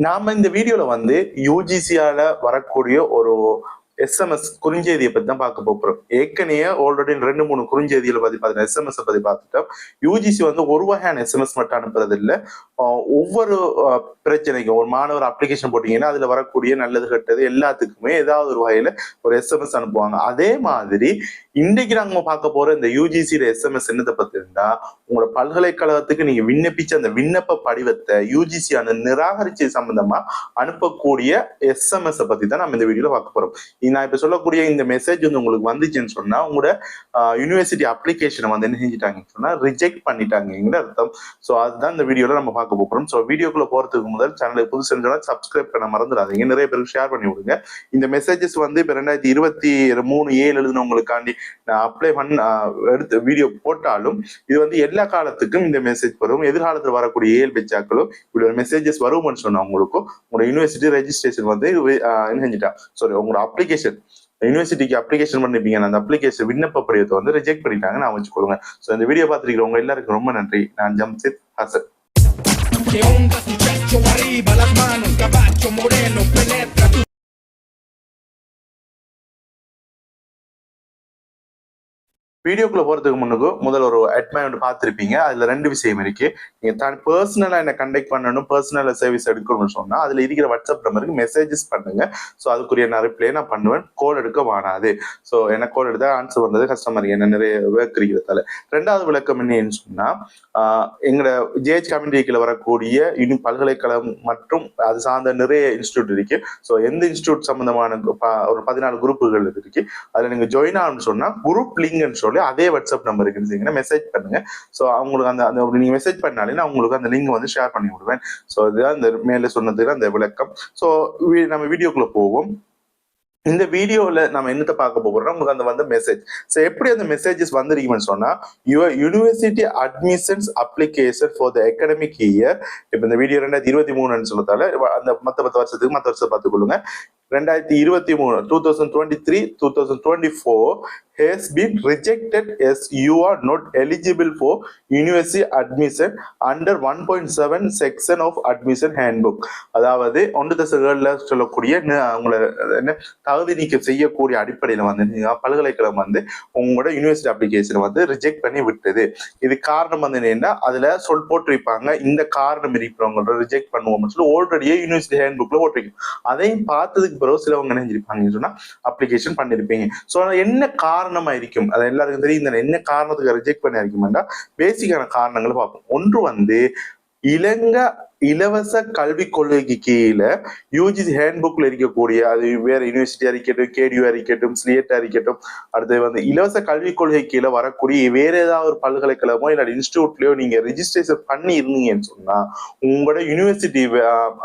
நாம இந்த வீடியோல வந்து யூஜிசியால வரக்கூடிய ஒரு எஸ்எம்எஸ் குறுஞ்செய்தியை பத்தி தான் பார்க்க போறோம். ஏற்கனவே ஆல்ரெடி ரெண்டு மூணு குறுஞ்செய்திகளை பத்தி பார்த்தீங்கன்னா எஸ்எம்எஸ் பத்தி பார்த்துட்டோம். யூஜிசி வந்து ஒரு வகையான எஸ்எம்எஸ் மட்டும் அனுப்புறது இல்ல ஒவ்வொரு பிரச்சனைக்கும் ஒரு மாணவர் அப்ளிகேஷன் போட்டீங்கன்னா அதுல வரக்கூடிய நல்லது கெட்டது எல்லாத்துக்குமே ஏதாவது ஒரு வகையில ஒரு எஸ்எம்எஸ் அனுப்புவாங்க. அதே மாதிரி இன்றைக்கு நாங்க பார்க்க போற இந்த யூஜிசியில எஸ்எம்எஸ் என்னத்தை பார்த்தீங்கன்னா உங்களோட பல்கலைக்கழகத்துக்கு நீங்க விண்ணப்பிச்ச அந்த விண்ணப்ப படிவத்தை யூஜிசி அந்த நிராகரிச்சை சம்பந்தமா அனுப்பக்கூடிய எஸ்எம்எஸ் பத்தி தான் நம்ம இந்த வீடியோல பார்க்க போறோம். நான் இப்ப சொல்லக்கூடிய இந்த மெசேஜ் வந்து உங்களுக்கு வந்துச்சுன்னு சொன்னா உங்களோட யூனிவர்சிட்டி அப்ளிகேஷனை வந்து என்ன செஞ்சுட்டாங்கன்னு சொன்னா ரிஜெக்ட் பண்ணிட்டாங்கிற அர்த்தம். ஸோ அதுதான் இந்த வீடியோல நம்ம பார்க்க போகிறோம் ஸோ வீடியோக்குள்ள போறதுக்கு முதல் சேனலுக்கு புதுசு செஞ்சோன்னா சப்ஸ்கிரைப் பண்ண மறந்துடாதீங்க. நிறைய பேருக்கு ஷேர் பண்ணி விடுங்க. இந்த மெசேஜஸ் வந்து இப்ப ரெண்டாயிரத்தி இருபத்தி மூணு ஏழு எழுதுனவங்களுக்காண்டி நான் அப்ளை பண்ண எடுத்து வீடியோ போட்டாலும் இது வந்து எல்லா காலத்துக்கும் இந்த மெசேஜ் வரும். எதிர்காலத்தில் வரக்கூடிய ஏழு பெச்சாக்களும் இப்படி ஒரு மெசேஜஸ் வரும்னு சொன்னால் உங்களுக்கும் உங்களோட யூனிவர்சிட்டி ரெஜிஸ்ட்ரேஷன் வந்து என்ன செஞ்சுட்டா சாரி உங்களோட அப்ளிகேஷன் யூனிவர்சிட்டிக்கு அப்ளிகேஷன் பண்ணிருப்பீங்க. அந்த அப்ளிகேஷன் விண்ணப்ப படிவத்தை வந்து ரிஜெக்ட் பண்ணிட்டாங்க நான் வச்சுக்கொள்ளுங்க ஸோ இந்த வீடியோ பார்த்துருக்கிறவங்க எல்லாருக்கும் ரொம்ப நன்றி. நான் ஜம்சித் ஹசன். வீடியோக்குள்ள போறதுக்கு முன்னுக்கு முதல்ல ஒரு அட்மை ஒன்று பார்த்துருப்பீங்க. அதுல ரெண்டு விஷயம் இருக்கு. நீங்க தான் பர்சனலா என்ன கண்டெக்ட் பண்ணணும் பர்சனலா சர்வீஸ் எடுக்கணும்னு சொன்னா அதுல இருக்கிற வாட்ஸ்அப் நம்பருக்கு மெசேஜஸ் பண்ணுங்க. ஸோ அதுக்குரிய நான் ரிப்ளை நான் பண்ணுவேன். கோல் எடுக்க வானாது ஸோ என்ன கோல் எடுத்தா ஆன்சர் பண்றது கஸ்டமர் என்ன நிறைய ஒர்க் இருக்கிறதால. ரெண்டாவது விளக்கம் என்னன்னு சொன்னா எங்களோட ஜேஹெச் கம்யூனிட்டிக்குள்ள வரக்கூடிய இன்னும் பல்கலைக்கழகம் மற்றும் அது சார்ந்த நிறைய இன்ஸ்டியூட் இருக்கு. ஸோ எந்த இன்ஸ்டியூட் சம்பந்தமான ஒரு பதினாலு குரூப்புகள் இருக்கு. அதுல நீங்க ஜாயின் ஆகணும்னு சொன்னா குரூப் லிங்க்னு சொல்லி அதே வாட்ஸ்அப் நம்பருக்கு இருந்தீங்கன்னா மெசேஜ் பண்ணுங்க. ஸோ அவங்களுக்கு அந்த அந்த நீங்க மெசேஜ் பண்ணாலே நான் உங்களுக்கு அந்த லிங்க் வந்து ஷேர் பண்ணி விடுவேன். ஸோ இதுதான் இந்த மேலே சொன்னதுக்கு அந்த விளக்கம். ஸோ நம்ம வீடியோக்குள்ள போவோம். இந்த வீடியோவில் நம்ம என்னத்தை பார்க்க போறோம் உங்களுக்கு அந்த வந்த மெசேஜ் ஸோ எப்படி அந்த மெசேஜஸ் வந்திருக்குன்னு சொன்னால் your university admissions application for the academic year இப்போ இந்த வீடியோ ரெண்டாயிரத்தி இருபத்தி மூணுன்னு சொல்லத்தால அந்த மற்ற பத்து வருஷத்துக்கு மற்ற வருஷத்தை பார்த்துக்கொள்ளுங்க. ரெண்டாயிரத்தி இருபத்தி மூணு two thousand twenty three two thousand twenty four has been rejected as you are not eligible for university admission under 1.7 section of admission handbook. அதாவது ஒன்று தசைகள்ல சொல்லக்கூடிய உங்களை என்ன தகுதி நீக்கம் செய்யக்கூடிய அடிப்படையில் வந்து நீங்கள் பல்கலைக்கழகம் வந்து உங்களோட யூனிவர்சிட்டி அப்ளிகேஷன் வந்து ரிஜெக்ட் பண்ணி விட்டது. இது காரணம் வந்து என்னன்னா அதுல சொல் போட்டிருப்பாங்க இந்த காரணம் இருக்கிறவங்கள ரிஜெக்ட் பண்ணுவோம்னு சொல்லி ஆல்ரெடியே யூனிவர்சிட்டி ஹேண்ட் போட்டிருக்கீங்க அதையும் பார்த்ததுக்கு பிறகு சிலவங்க நினைஞ்சிருப்பாங்கன்னு சொன்னால் சொன்னா அப்ளிகேஷன் பண்ணிருப்பீங்க. ஸோ என்ன காரணம் இருக்கும் அது எல்லாருக்கும் தெரியும். என்ன காரணத்துக்கு ரிஜெக்ட் பண்ணி இருக்குமெண்டா பேசிக்கான காரணங்களை பார்ப்போம். ஒன்று வந்து இலங்கை இலவச கல்வி கொள்கைக்கு கீழே யூஜிசி ஹேண்ட்புக்ல இருக்கக்கூடிய அது வேற யூனிவர்சிட்டியா இருக்கட்டும் கேடியூ இருக்கட்டும் ஸ்லியட்டா இருக்கட்டும் அடுத்து வந்து இலவச கல்விக் கொள்கை கீழே வரக்கூடிய வேற ஏதாவது ஒரு பல்கலைக்கழகமோ இல்லை இன்ஸ்டியூட்லயோ நீங்க ரிஜிஸ்ட்ரேஷன் பண்ணி இருந்தீங்கன்னு சொன்னா உங்களோட யூனிவர்சிட்டி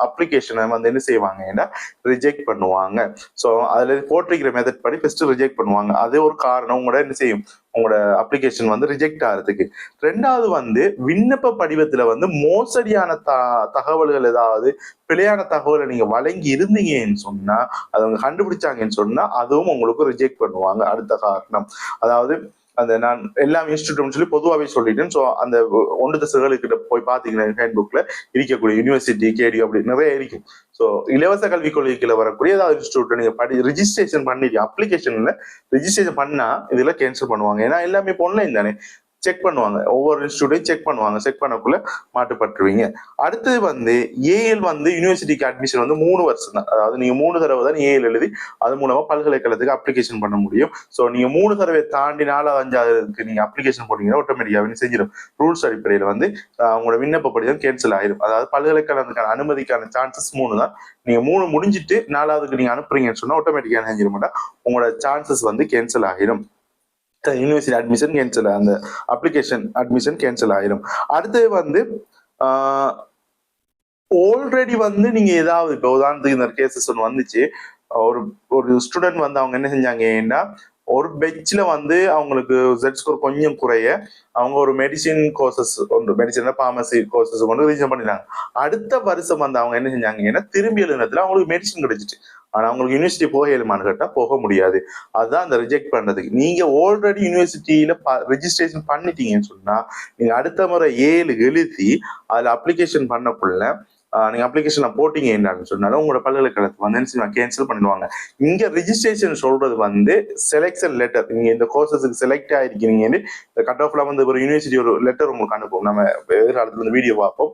அப்ளிகேஷனை வந்து என்ன செய்வாங்கன்னா ரிஜெக்ட் பண்ணுவாங்க. ஸோ அதுல போட்டிருக்கிற மெத்தட் படி ஃபர்ஸ்ட் ரிஜெக்ட் பண்ணுவாங்க. அது ஒரு காரணம். உங்களோட என்ன செய்யும்? உங்களோட அப்ளிகேஷன் வந்து ரிஜெக்ட் ஆகிறதுக்கு. ரெண்டாவது வந்து விண்ணப்ப படிவத்துல வந்து மோசடியான தா தகவல்கள் ஏதாவது பிழையான தகவலை நீங்க வழங்கி இருந்தீங்கன்னு சொன்னா அதை அவங்க கண்டுபிடிச்சாங்கன்னு சொன்னா அதுவும் உங்களுக்கு ரிஜெக்ட் பண்ணுவாங்க. அடுத்த காரணம். அதாவது அந்த நான் எல்லா இன்ஸ்டியூட்னு சொல்லி பொதுவாகவே சொல்லிட்டேன். ஸோ அந்த ஒன்று தசைகளுக்கிட்ட போய் பார்த்தீங்கன்னா ஹேண்ட்புக்கில் இருக்கக்கூடிய யூனிவர்சிட்டி கேடியூ அப்படி நிறைய இருக்கும் ஸோ இலவச கல்விக் கொள்கைக்குள்ள வரக்கூடிய ஏதாவது இன்ஸ்டியூட் நீங்கள் படி ரிஜிஸ்ட்ரேஷன் பண்ணிட்டு அப்ளிகேஷனில் ரிஜிஸ்ட்ரேஷன் பண்ணால் இதில் கேன்சல் பண்ணுவாங்க. ஏன்னா எல்லாமே இப்போ ஆன்லைன் தானே. செக் பண்ணுவாங்க. ஒவ்வொரு இன்ஸ்டியூட்டையும் செக் பண்ணுவாங்க. செக் பண்ணக்குள்ள மாட்டுப்பட்டுருவீங்க. அடுத்தது வந்து ஏஎல் வந்து யூனிவர்சிட்டிக்கு அட்மிஷன் வந்து மூணு வருஷம் தான் அதாவது நீங்க மூணு தடவை தான் ஏஎல் எழுதி அது மூலமா பல்கலைக்கழகத்துக்கு அப்ளிகேஷன் பண்ண முடியும். ஸோ நீங்க மூணு தடவை தாண்டி நாலாவது அஞ்சாவதுக்கு நீங்க அப்ளிகேஷன் போட்டீங்கன்னா ஆட்டோமேட்டிக்காக செஞ்சிடும். ரூல்ஸ் அடிப்படையில் வந்து அவங்களோட விண்ணப்ப விண்ணப்பப்படி தான் கேன்சல் ஆயிடும் அதாவது பல்கலைக்கழகத்துக்கான அனுமதிக்கான சான்சஸ் மூணு தான். நீங்க மூணு முடிஞ்சிட்டு நாலாவதுக்கு நீங்க அனுப்புறீங்கன்னு சொன்னா ஆட்டோமேட்டிக்காக செஞ்சிட மாட்டா உங்களோட சான்சஸ் வந்து கேன்சல் ஆகிடும் யூனிவர்சிட்டி அட்மிஷன் கேன்சல் அந்த அப்ளிகேஷன் அட்மிஷன் கேன்சல் ஆயிரும். அடுத்தது வந்து ஆல்ரெடி வந்து நீங்க ஏதாவது இப்போ உதாரணத்துக்கு இந்த கேசஸ் ஒன்று வந்துச்சு. ஒரு ஒரு ஸ்டூடெண்ட் வந்து அவங்க என்ன செஞ்சாங்கன்னா ஒரு பெஞ்சில் வந்து அவங்களுக்கு ஜெட் ஸ்கோர் கொஞ்சம் குறைய அவங்க ஒரு மெடிசின் கோர்சஸ் ஒன்று மெடிசன் ஃபார்மசி கோர்சஸ் கொண்டு ரீசன் பண்ணிட்டாங்க. அடுத்த வருஷம் வந்து அவங்க என்ன செஞ்சாங்கன்னா திரும்பி எழுதினத்துல அவங்களுக்கு மெடிசன் கிடைச்சிச்சு. ஆனால் அவங்களுக்கு யூனிவர்சிட்டி போக இயலுமான்னு கேட்டால் போக முடியாது. அதுதான் அந்த ரிஜெக்ட் பண்ணுறதுக்கு நீங்கள் ஆல்ரெடி யூனிவர்சிட்டியில ரெஜிஸ்ட்ரேஷன் பண்ணிட்டீங்கன்னு சொன்னால் நீங்கள் அடுத்த முறை ஏழு எழுதி அதில் அப்ளிகேஷன் பண்ணக்குள்ள நீங்கள் அப்ளிகேஷனில் போட்டீங்க என்னன்னு சொன்னாலும் உங்களோட பல்கலைக்கழகத்துக்கு வந்து கேன்சல் பண்ணிடுவாங்க. இங்கே ரிஜிஸ்ட்ரேஷன் சொல்கிறது வந்து செலெக்ஷன் லெட்டர் நீங்கள் இந்த கோர்சஸுக்கு செலக்ட் ஆயிருக்கீங்கன்னு இந்த கட் ஆஃப்ல வந்து ஒரு யூனிவர்சிட்டி ஒரு லெட்டர் உங்களுக்கு அனுப்புவோம். நம்ம எதிர்காலத்தில் வந்து வீடியோ பார்ப்போம்.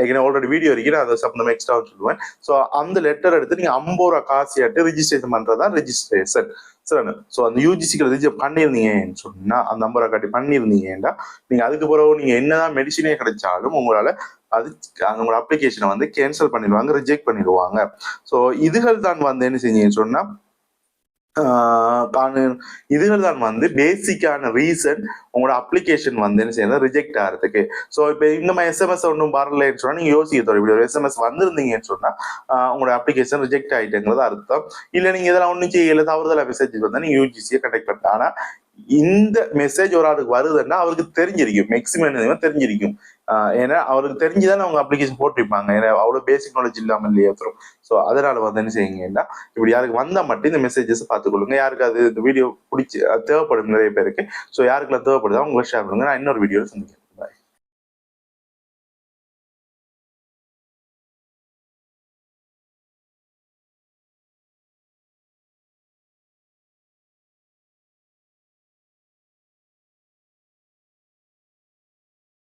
ஏற்கனவே ஆல்ரெடி வீடியோ இருக்கு நான் அதை சம்பந்தமா எக்ஸ்ட்ரா சொல்லுவேன். ஸோ அந்த லெட்டர் எடுத்து நீங்கள் ஐம்பது ரூபா காசு ஆட்டு ரிஜிஸ்ட்ரேஷன் பண்ணுறது தான் ரிஜிஸ்ட்ரேஷன் சரி ஸோ அந்த யூஜிசிக்கு ரிஜிஸ்டர் பண்ணியிருந்தீங்கன்னு சொன்னால் அந்த ஐம்பது ரூபா காட்டி பண்ணியிருந்தீங்கன்னா நீங்கள் அதுக்கு பிறகு நீங்கள் என்னதான் மெடிசினே கிடைச்சாலும் உங்களால் அது உங்களோட அப்ளிகேஷனை வந்து கேன்சல் பண்ணிடுவாங்க ரிஜெக்ட் பண்ணிடுவாங்க. ஸோ இதுகள் தான் வந்து என்ன செஞ்சீங்கன்னு சொன்னா ஆஹ் இதுகள் தான் வந்து பேசிக்கான ரீசன் உங்களோட அப்ளிகேஷன் வந்து என்ன செய்யணும் ரிஜெக்ட் ஆகிறதுக்கு. ஸோ இப்போ இந்த மாதிரி எஸ்எம்எஸ் ஒன்றும் வரலன்னு சொன்னா நீங்க யோசிக்க தோணும் இப்படி ஒரு எஸ்எம்எஸ் வந்திருந்தீங்கன்னு சொன்னா உங்களோட அப்ளிகேஷன் ரிஜெக்ட் ஆயிட்டுங்கிறது அர்த்தம். இல்லை நீங்க இதெல்லாம் ஒன்றும் செய்யல தவறுதலாக மெசேஜ் வந்தா நீங்க யூஜிசியை கண்டக்ட் பண்ணலாம் ஆனா இந்த மெசேஜ் ஒரு ஆளுக்கு வருதுன்னா அவருக்கு தெரிஞ்சிருக்கும். மேக்சிமம் தெரிஞ்சிருக்கும். ஏன்னா அவருக்கு தெரிஞ்சுதானே அவங்க அப்ளிகேஷன் போட்டிருப்பாங்க. ஏன்னா அவ்வளோ பேசிக் நாலேஜ் இல்லாமல் இல்லையா அப்புறம். ஸோ அதனால வந்து என்ன செய்யுங்கன்னா இப்படி யாருக்கு வந்தால் மட்டும் இந்த மெசேஜஸ் பார்த்துக்கொள்ளுங்க. யாருக்கு அது இந்த வீடியோ பிடிச்சி தேவைப்படும் நிறைய பேருக்கு. ஸோ யாருக்கெல்லாம் தேவைப்படுதோ அவங்களை ஷேர் பண்ணுங்க. நான் இன்னொரு வீடியோ சந்திக்கிறேன்.